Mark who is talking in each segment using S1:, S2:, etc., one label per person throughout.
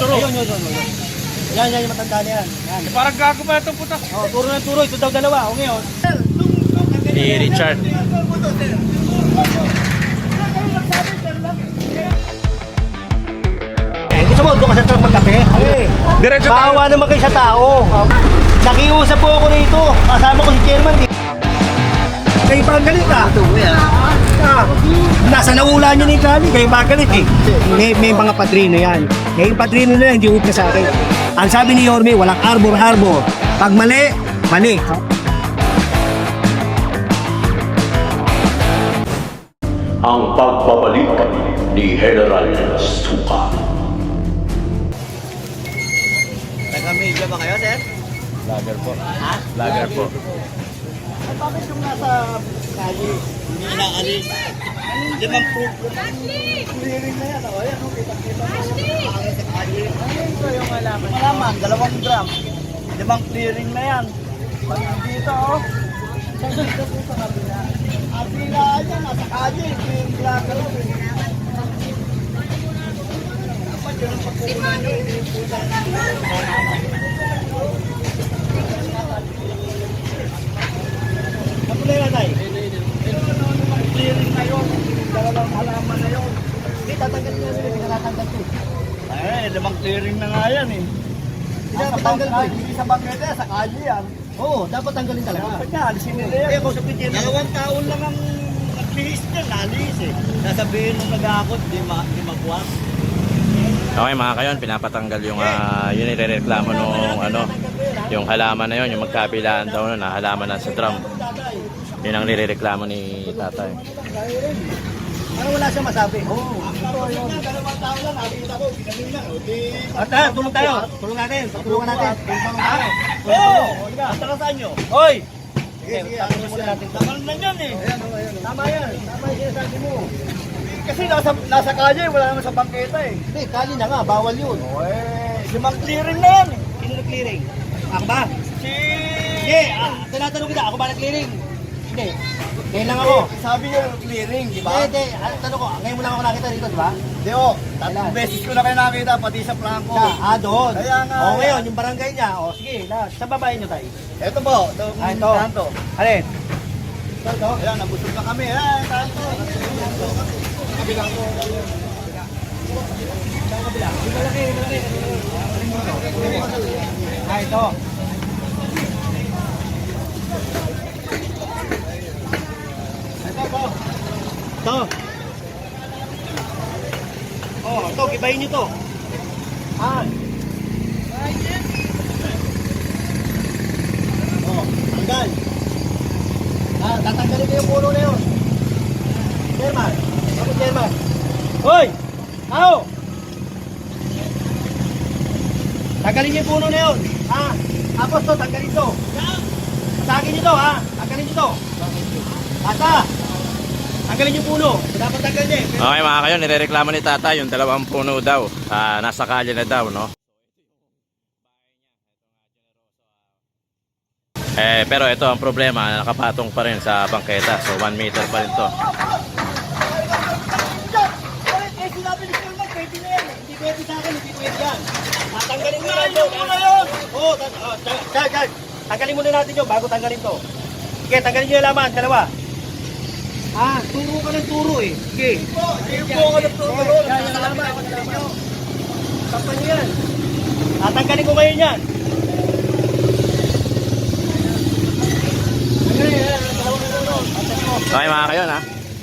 S1: turo.
S2: Ayun, yun, yun, yun. Yan, yan yung matanda na yan. Yan.
S1: Eh, Parang gago pa itong puta.
S2: Oh, turo na turo. Ito daw dalawa. O ngayon.
S3: Si Richard.
S2: Eh, gusto mo, doon ka sa truck magkape? Eh,
S1: Diretso
S2: Bawa naman kayo sa tao. Nakiusap po ako rito. Kasama ko si chairman. Kayo pa ang galit ah. Ah, nasa naula niyo ni Kali, kayo pa ang galit eh. May, may mga padrino yan. Yung padrino na yan, hindi na sa akin. Ang sabi ni Yorme, walang arbor-arbor. Pag mali, mali.
S4: ang pagbabalik ni General Suka.
S2: Taga-media ba kayo, sir?
S3: Lager po. Lager po.
S2: Bakit yung nasa kali, hindi inaalis? Limang po. Clearing na yan. O, yan, oh, kita-kita mo. Nakakita sa kali. Ano ko yung alaman? Malaman, dalawang gram. Limang clearing na yan. Pag dito, oh. Dito po sa kabila. Ang pila yan, nasa kali. Clearing lang. Dapat yun ang pagkukunan nyo, hindi po sa na yan, ay? Clearing na yun. Dalawang halaman na yun. Hindi, tatanggal nyo sila. Hindi natatanggal ko. Ay, limang clearing na nga yan eh. Dapat tanggal ko. Hindi sa bangkete, sa kalye yan. Oo, dapat tanggalin talaga. Dapat nga, alisin nila yan. Kaya kausap ko Dalawang taon lang ang naglihis niya, nalis eh. Nasabihin nung nag-akot, di, ma di makuha.
S3: Okay mga kayon, pinapatanggal yung uh, yun nirereklamo nung ano, yung halaman na yun, yung magkabilaan daw na halaman na sa drum. Yun ang nirereklamo ni tatay.
S2: Ano wala siya masabi? Oo. Oh, na. At ah, tulong tayo. Tulong natin. Tulungan natin. Oo. Tara saan nyo? Hoy! Ano? Tama na yan eh. Tama yan. Tama yung sinasabi mo. Kasi nasa, nasa kalye, wala naman sa bangketa eh. Hindi, kali na nga. Bawal yun. Eh, limang clearing na yan eh. Sino nag-clearing? Ako ba? Si... Hindi, ah, tinatanong kita. Ako ba nag-clearing? Hindi. Ngayon lang ako. sabi niyo clearing, di ba? Hindi, hindi. Ano, tanong ko, ngayon mo lang ako nakita dito, di ba? Hindi, oh. Tatlong beses ko na kayo nakita, pati sa Franco. ah, doon. Kaya nga. O, ngayon, yung barangay niya. O, sige, lahat. Sa babae niyo tayo. Ito po. Ito, ah, ito. Tanto. Alin? Ito, ito. Ayan, nabusog na kami. Ayan, tanto. Kabila ko. Kabila. Malaki, malaki. Ah, ito. Ito. Oh, ito, gibayin niyo to. Ah. Oh, tanggal. Ah, tatanggalin ko yung puno na yun. Chairman. Ako, chairman. Hoy! Ako! Tanggalin niyo yung puno na yun. Ah, tapos to, tanggalin to. Sa akin ito, ha? Tanggalin niyo to. Asa? Tanggalin yung puno. Dapat tanggalin eh.
S3: Okay mga kayon, nirereklamo ni tatay yung dalawang puno daw. Ah, nasa kalye na daw, no? Eh, pero ito ang problema, nakapatong pa rin sa bangketa. So, 1 meter pa rin to.
S2: Pwede sa akin, hindi pwede yan. Tatanggalin mo na yun. Oo. Tanggalin muna natin yun bago tanggalin to. Sige, tanggalin nyo yung laman, dalawa. Ah, turo ka ng turo eh. Sige. Sige po ka ng turo. Tapan nyo yan. Tatanggalin ko ngayon yan. Tanggalin yan. Dalawang turo. Tatanggalin mo.
S3: Okay mga kayon, ha?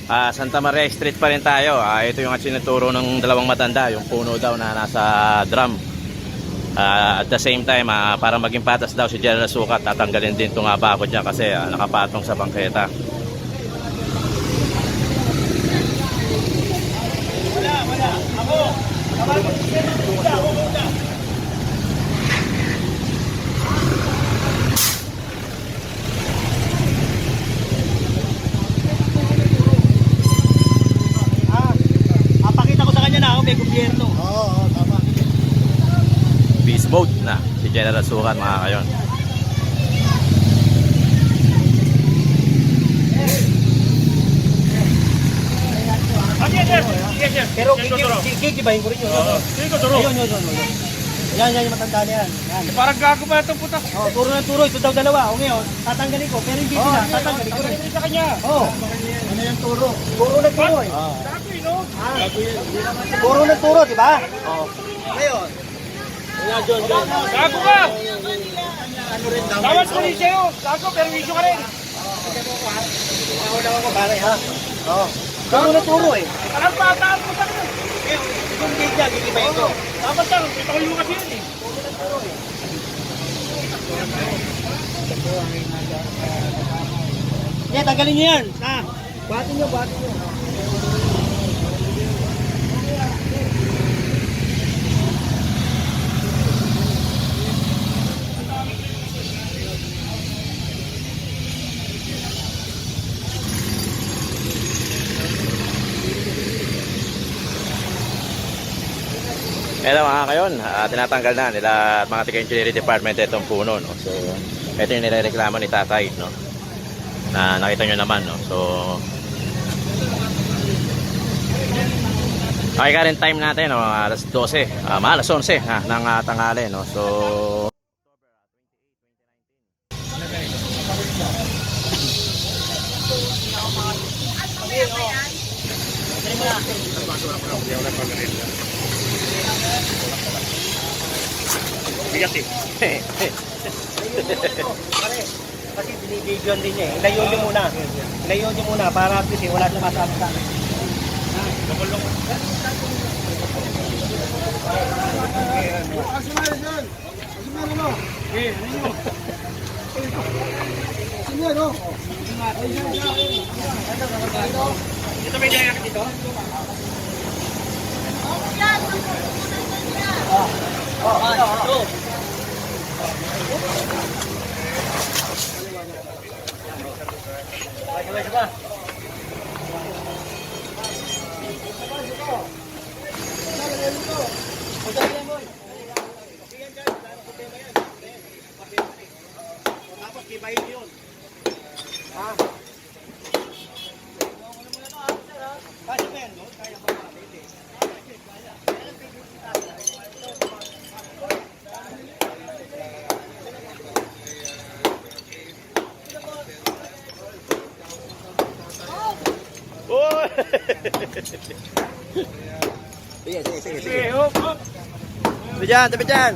S3: Ah, Santa Maria Street pa rin tayo. Ah, ito yung sinuturo ng dalawang matanda, yung puno daw na nasa drum. Ah, at the same time, ah, para maging patas daw si General Sukat, tatanggalin din itong uh, bakod niya kasi ah, nakapatong sa bangketa.
S2: Wala, wala. Ako. Tawagin ko si Sir Mark. Ako muna. Ah, ah, pakita ko sa kanya na ako may gobyerno. Oo, oo, tama.
S3: Beast mode na si General Sukat mga kayon.
S2: Bakit?
S1: sir. Sige, sir.
S2: Pero kikibahin ko rin yun.
S1: Oo. Sige, tuturo.
S2: Yun, yun, yun, yun. Yan, yan yung matanda na yan. Yan.
S1: Parang gago ba itong puta?
S2: Oh, turo ng turo, ito daw dalawa. O ngayon, tatanggalin ko. Pero hindi sila, tatanggalin ko rin.
S1: sa kanya.
S2: Oh. Ano yung turo? Turo na turo eh.
S1: Gago yun, no?
S2: Turo na turo, di ba? Oh. Ngayon.
S1: Gago ka! Tawad ko rin sa'yo. Gago, pero issue ka rin.
S2: Ako lang ako, pare, ha? Oo. Turo na turo eh.
S1: Parang pataan mo sa akin.
S2: Kung hindi niya, kikibahin ko.
S1: Dapat lang, pitakoy mo kasi yun eh.
S2: Hindi, tanggalin niyo yan. Ha? Buhatin niyo, buhatin niyo.
S3: Ito mga kayon, ah, tinatanggal na nila mga taga engineering department itong puno. No? So, ito yung nirereklamo ni tatay. No? Na nakita nyo naman. No? So, Okay ka rin time natin, no? alas 12, ah, mga alas 11 ha, ng ah, tanghali. No? So,
S1: Bigat eh.
S2: Kasi binibidyoan din niya eh. Ilayo niyo muna. Ilayo niyo muna para at least eh, wala sumasama sa akin.
S1: Ito may daya ka dito?
S2: Oh, ano, ano? Sabay, sabay. Tapos kibahin yun. Ha? Kaya ba yan, no? Kaya ba? Hindi.
S3: oh!
S2: Sige, sige.
S3: Tabi dyan, tabi dyan!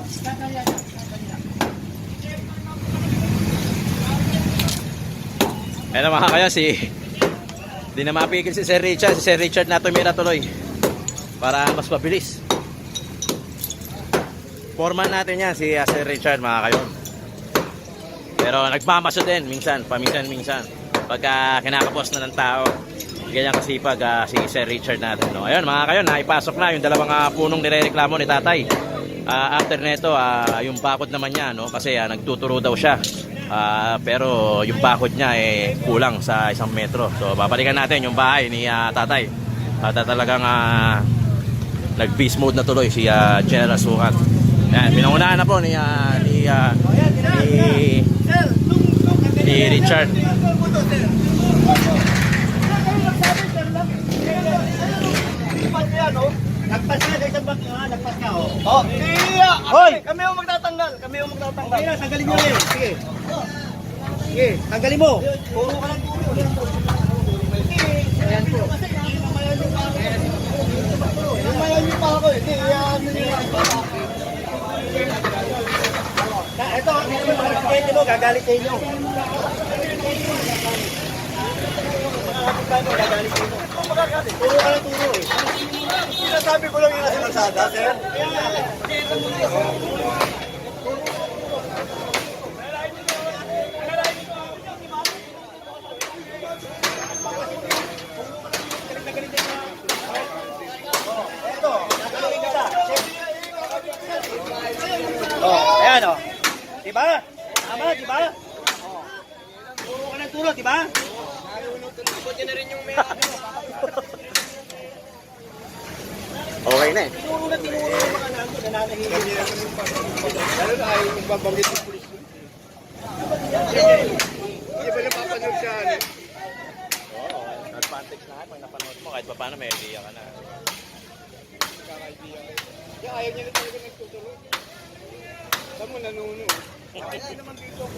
S3: Ayan mga kayo, si... Di na mapigil si Sir Richard. Si Sir Richard na tumira tuloy. Para mas mabilis. Foreman natin yan, si uh, Sir Richard mga kayo. Pero nagmamaso din minsan, paminsan-minsan. Pagka kinakapos na ng tao, ganyan kasipag ah, si Sir Richard natin. No? Ayun mga kayo, naipasok na yung dalawang ah, punong nirereklamo ni tatay. Ah, after neto, ah, yung bakod naman niya, no? kasi ah, nagtuturo daw siya. Ah, pero yung bakod niya eh kulang sa isang metro. So babalikan natin yung bahay ni ah, tatay. At ah, talagang ah, nag-beast mode na tuloy si ah, General Sukat. Yan, pinangunahan na po ni, ah, ni, ah, ni, ni Richard.
S2: No? Lagpas ka sa isang bangka, ha? Lagpas ka, oh. Oh, iya! Hoy! Kami yung magtatanggal. Kami yung magtatanggal. Okay na, tanggalin mo rin. Sige. Sige, tanggalin mo. Puro ka lang puro. Ayan po. Lumayan niyo pa ako, eh. Hindi, iyan niyo Na, ito, ito mga kapitbahay mo, gagalit sa inyo. Mga kapitbahay mo, gagalit sa inyo. Puro ka lang turo eh. Sinasabi ko lang yung nasa kalsada, sir. Kita. Oh, ayan oh. Diba? Tama, diba? Oh. Turo ka ng turo, diba?
S3: Okay na eh.
S2: Tinuro na tinuro yung mga nando na nanahihili. Lalo na ay magbabanggit ng pulis. Hindi ba napapanood siya? ano?
S3: Oo, advantage na pag napanood mo kahit pa paano may idea ka na.
S1: Kaka-idea. Kaya ayaw niya na talaga nagtuturo. Saan mo nanuno? Kaya naman dito ako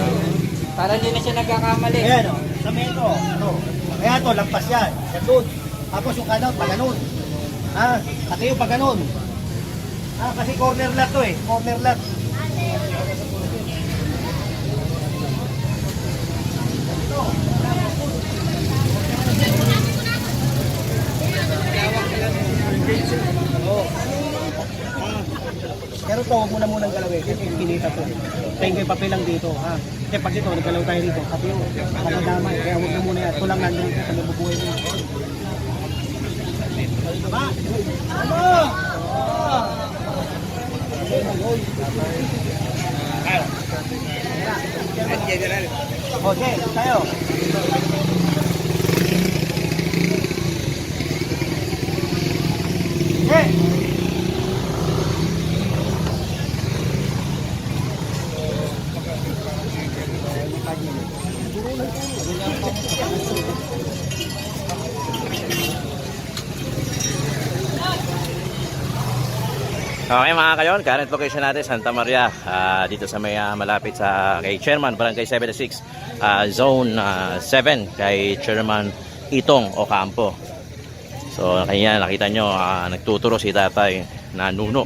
S1: Para hindi na siya nagkakamali.
S2: Ayan o, sa metro. Ito. Kaya ito, lampas yan. Yan doon. Tapos yung kanan, pa ganun. Ha? Pati yung pa ganun. Ha? Kasi corner lot to eh. Corner lot. Pero to, huwag mo na munang galawin. Kasi kinita to. Tayo yung papel lang dito. Ha? Kasi pag ito, nagalaw tayo dito. Pati yung nakadamay. Kaya huwag na muna yan. Ito lang nandun sa mabubuhay mo. Tama? Tama! Okay, tayo. Okay.
S3: Okay mga kayon, current location natin Santa Maria ah, dito sa may ah, malapit sa kay Chairman Barangay 76 ah, Zone ah, 7 kay Chairman Itong Ocampo. So kanya nakita nyo ah, nagtuturo si tatay na nuno